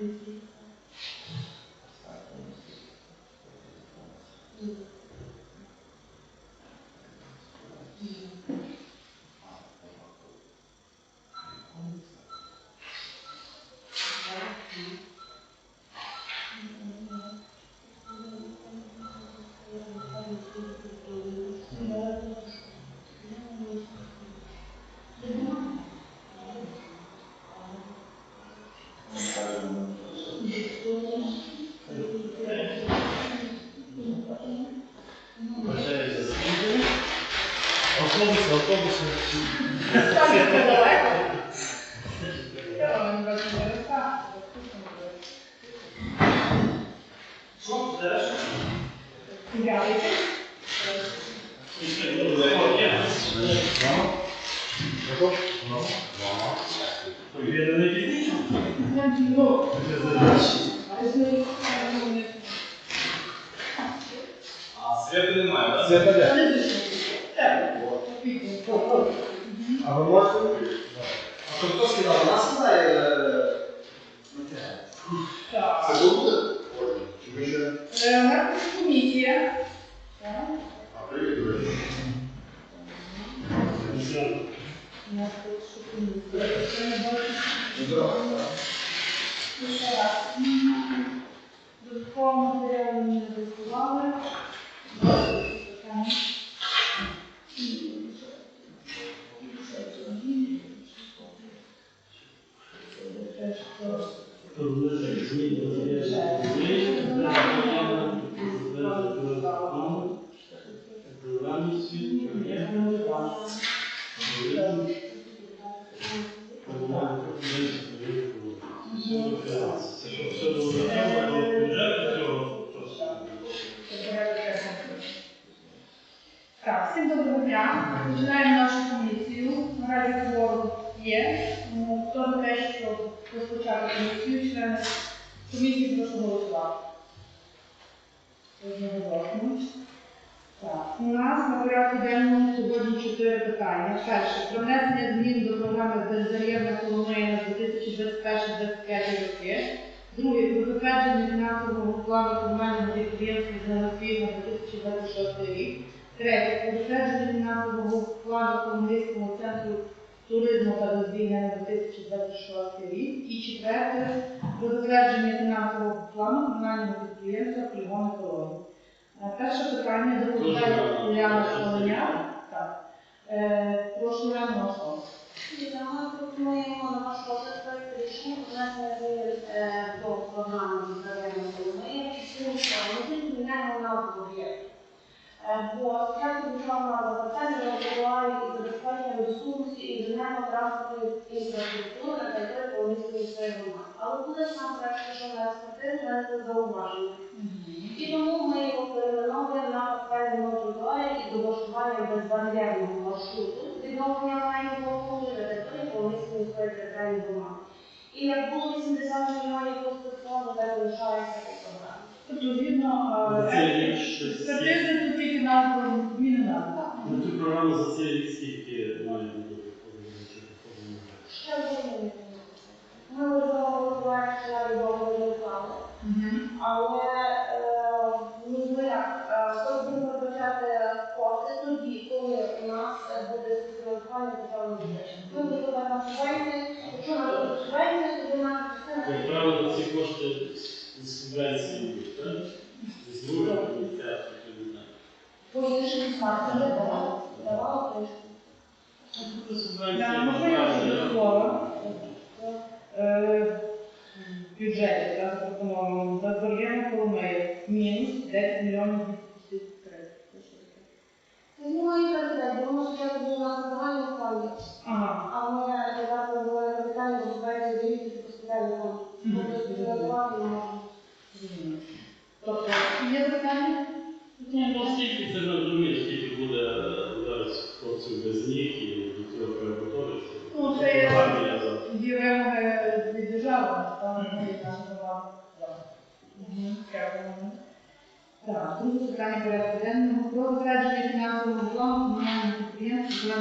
Mm-hmm. Автобуси, автобуси. Світу немає, так? Свята де? А ви можете? А то хто сказав? Нас сказає. Це буде? Чи ми ще? Комісія. А, привіт, до речі. Здорово. Додатково матеріали не доброго дня. Починаємо нашу комісію. Наразі кворум є. Тому Хто за те, щоб розпочати комісію, члени комісії прошу голосувати. Так, у нас на порядку денному сьогодні чотири питання. Перше, про внесення змін до програми «Беззарєвна Коломия» на 2021-2025 роки. Друге, про затвердження фінансового плану комунального підприємства «Зеленфір» на 2026 рік. Третє, про затвердження фінансового плану Комуністського центру туризму та дозвілля на 2026 рік. І четверте, затвердження фінансового плану комунального підприємства «Полігон екології». Е, Перше питання доповідає Уляна Шаленя. Так. Е, Прошу голос. Ми пропонуємо на ваш розгляд проект рішення про внесення змін е, до програми «Здоров'я Коломиї» частину ми зміняємо назву Бо спочатку державна запитання розбиває і забезпечення доступності інженерно транспортної інфраструктури на території Коломийської міської громади. Але коли сам проект пішов на експертизу, внесли зауваження. І тому ми його перейменовуємо на капітальний тротуарі і облаштування безбар'єрного маршруту відновлення майнового фонду на території Полонської міської територіальної громади. І як було 80 мільйонів просто фонду, так і лишається Тобто, згідно За цей рік щось експертизи, тут тільки назва змінена. На цю програму за цей рік скільки має бути доходів чи доходів? Ще один ми розробили проект, я відомо не вклали. Але е, можливо, хтось буде передбачати кошти тоді, коли у нас е, буде співфінансування державного бюджету. Ми будемо на субвенції, якщо у нас буде субвенція, тоді наша частина Як правило, ці кошти субвенції, так? З другої комітету, не знаю. По не давала. Давала теж. Субвенції, Я можу я правильно. до слова. Бюджеті так, запропоновано Базар'єна Коломиї мінус 10 мільйонів 253. Це що таке? Це знімає капіталь, тому що я нас на загальному фонді. Ага. А в мене реалізація була капітальна, розвивається дивіться по спеціальному фонду. Тобто, є запитання? Ну, оскільки це не розуміє, скільки буде зараз хлопців без ніг і до цього треба. Ну, це є- вимоги від держави, там наша громада. Так, друге питання порядку денного про затвердження фінансового плану комунального підприємства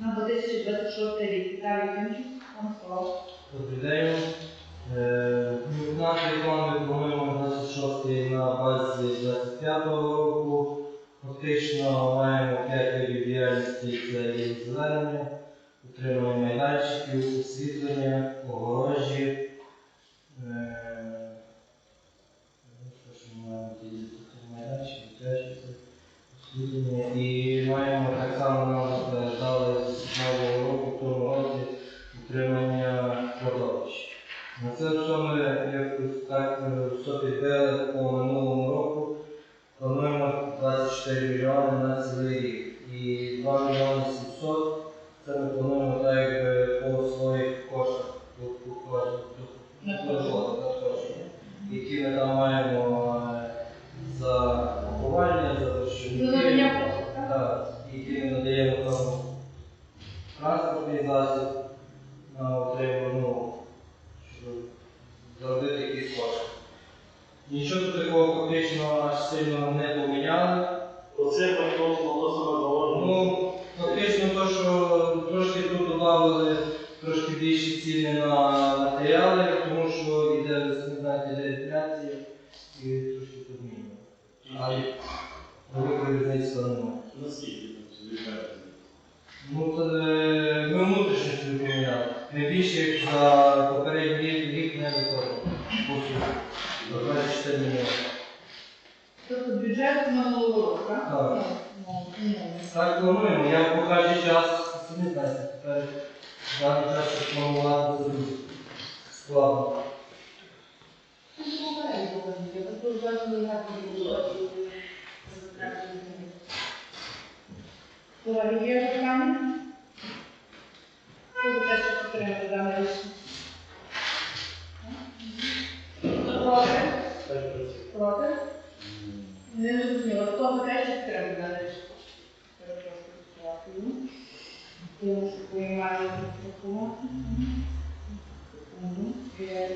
на 2026 рік. Віталій Ємчук, вам слово. Добрий день. Е, Виконавчий план ми плануємо 26 на базі 25 року. Фактично маємо 5 видів діяльності, це є зелення, утримання майданчиків, освітлення, огорожі. Час щоб планувати це дуже складно. Це ж попередньо позиція. Тобто вже не так буде. Колеги, є питання? Хто за те, що підтримати дане рішення? Проти? Так, працює. Проти? Не зрозуміло. Хто за те, що підтримати дане рішення? Перепрошую, дякую. Рахунок. Мгм. Я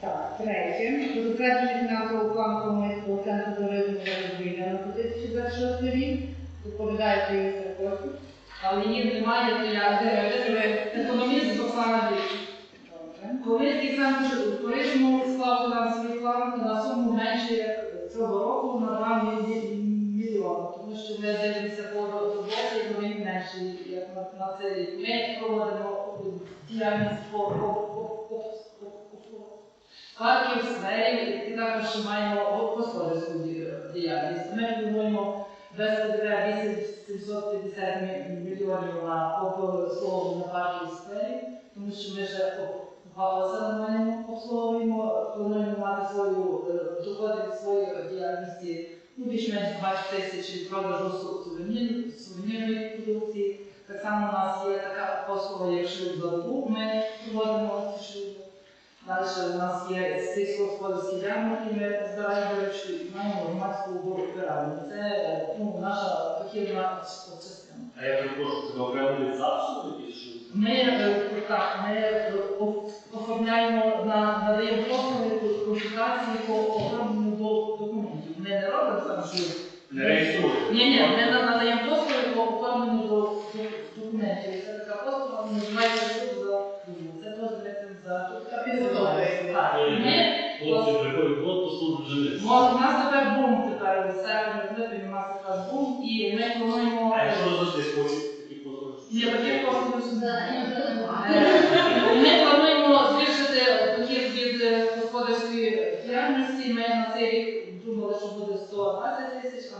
Так, третє. Про затвердження фінансового плану Комунального центру туризму та розвідання на 2026 рік. Доповідаєте її Саркоті. Але її немає, то я економіст. Добре. Колишній центр туризму склав нам свій план на суму менше як цього року на 2 мільйони, тому що ми дивимося по роботі, і вони менші, як на, на цей рік. Ми проводимо діяльність по, по, по, по, по, по парків, сфері, і також маємо господарську діяльність. Ми плануємо без ПДВ 8750 мільйонів на обслуговування на парків сфері, тому що ми вже галузі нормально обслуговуємо, плануємо мати свою е, доходи від своєї діяльності ну, більш-менш 20 тисяч продажу су- сувенір- сувенірної продукції. Так само у нас є така послуга, як шлюб за. Ми проводимо ці шлюби. Далі у нас є сільськогосподарські ярмарки, ми збираємо речі і маємо громадську вбиральню. Це ну, наша похідна частина. А я перепрошую, це окремо ЗАГСу? Ми, е, так, ми е, оформляємо, на, надаємо послуги по- консультації по оформленню до Ми не робимо там шлюб. Не реєструють. Ні, ні, ми на- надаємо послуги по оформленню до, до документів. Це така послуга, називається шлюб за. Це ми цим за Та. Так, ми Хлопці приходять в отпуск, тут вже не. У нас тепер бум тепер в серпні, в липні у нас тепер бум, і ми плануємо. А якщо за цей спосіб, такі послуги? Ні, такі послуги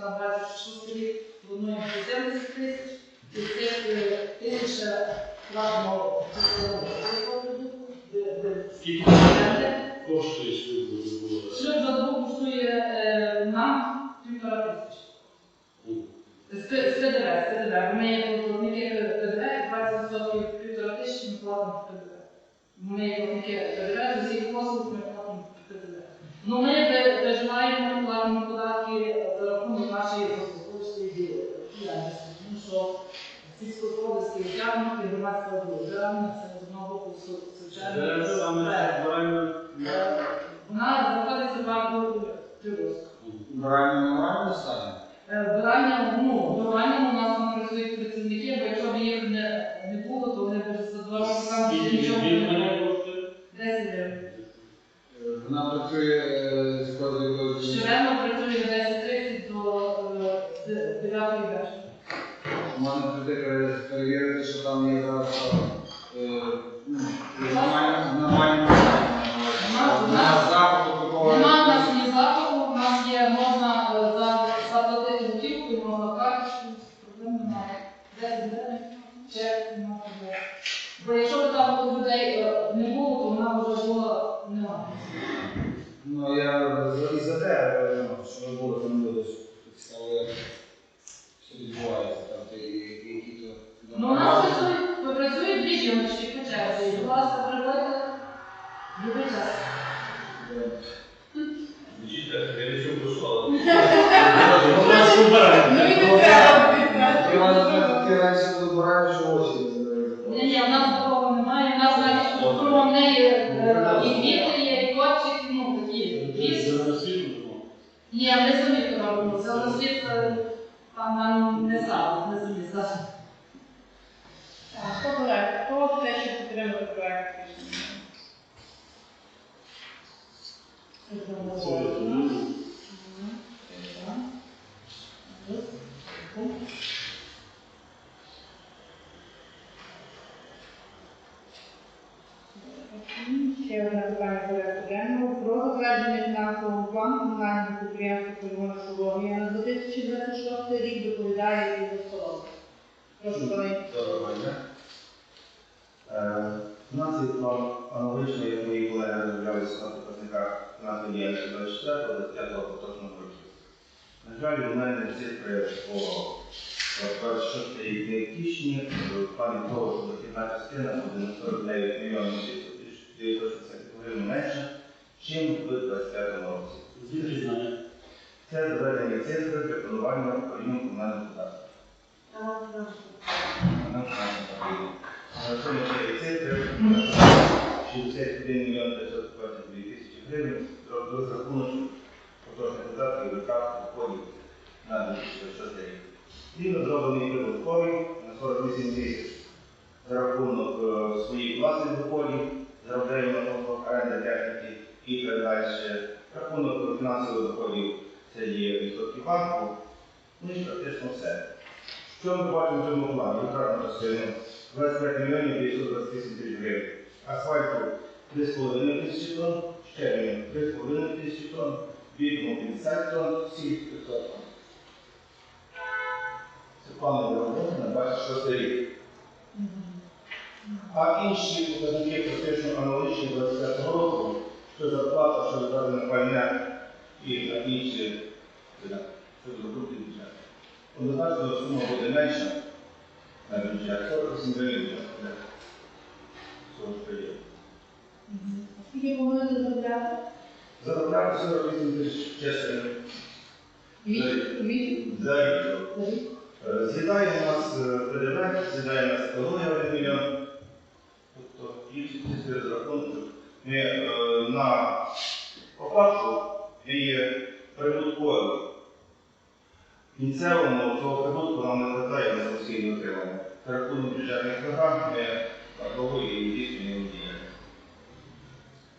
trabalho sobre do nome de Deus e Cristo, e sempre deixa lá no Тривозка. Брання нормально стані? Вбирання, ну, вбирання у нас працюють працівники, бо якщо б їх не, не було, то вони б за два роки там Скільки нічого не було. 10. Вона працює е, з кожною Щоденно працює 10.30 до е, 9 вечора. У мене там нам не стало, не самі стало. Так, Хто колег? Хто за те, щоб підтримати проект рішення? Це розумію. Ще одне питання порядку денного. Про затвердження фінансового плану комунального підприємства «Кульмоносологія» на 2026 рік доповідає Ігор Соломов. Прошу, пане. Доброго дня. Е, Фінансовий план аналогічно, як мої колеги розробляли стати показника фінансової діяльності 24 до 25 поточного року. На жаль, у мене цифри по 26 рік не втішні, в плані того, що дохідна частина буде на 49 мільйонів 960 гривень менше, чим в 25 році. Звідки знає? Це доведені цифри для планування управління комунального податку. Нам. На цьому є цифри 61 мільйон 522 тисячі гривень розрахунок поточних видатків, витрат, доходів на 2026 рік. Він розроблений прибутковий на 48 тисяч за рахунок е, своїх власних доходів, заробляємо оренди техніки і так далі. Рахунок фінансових доходів це є ну і практично все. Що ми бачимо в цьому плані? Витратна частина 25 мільйонів 928 тисяч гривень. Асфальту 3,5 тисячі тонн, щебеню 3,5 тисячі тонн, бітуму 50 тонн, сіль 500 тонн. Це планові роботи на 26 рік. А інші показники практично аналогічні 25 року, що зарплата, що на пальне і на інші видатки, що зробити бюджет. Однозначно сума буде менша на бюджет, 48 гривень бюджет. Всього що є. Скільки плануєте заробляти? Заробляти 48 тисяч чесно за рік. Е, З'їдає у нас е, ПДВ, з'їдає у нас екологія 1 мільйон. Тобто інші ці розрахунки. Ми е, на факту ми прибуткові. Кінцевому цього прибутку нам не вистачає на постійне отримання. Рахунок бюджетних програм ми апробуємо і здійснюємо діяльність.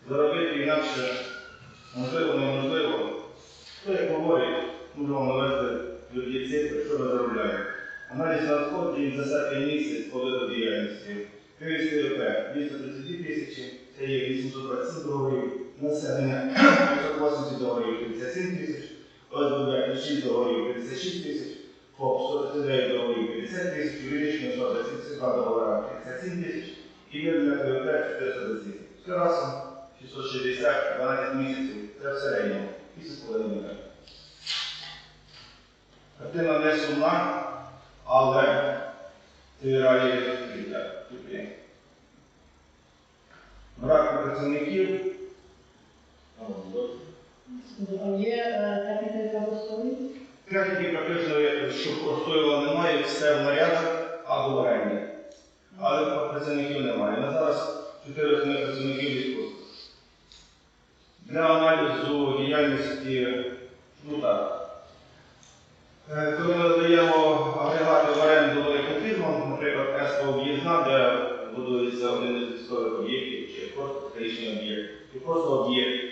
Заробити інакше можливо, неможливо. Хто як говорить, можемо навести люди цифри, що ми заробляємо. Аналіз надходжень за серпень місяць по виду діяльності. Київський ОП 232 тисячі, це є 827 договорів, населення 580 договорів 57 тисяч, ОСББ 6 договорів 56 тисяч, ФОП 139 договорів 50 тисяч, юридична особа 32 договора 37 тисяч і вірна КВП 410 тисяч. Все разом 660, 12 місяців, це в середньому, 8,5 мільйонів. Картина не сумна, але життя підприємства. Брак працівників. Є е, практично, як- що простоювала немає, все в нарядах або в оренді. Але працівників немає. На зараз 4 основних працівників відпустили. Для аналізу діяльності, ну так. Е, Коли ми надаємо агрегати в оренду великим наприклад, ЕСПО об'їзна, де будується один із військових об'єктів, чи просто стратегічний об'єкт, чи просто об'єкт.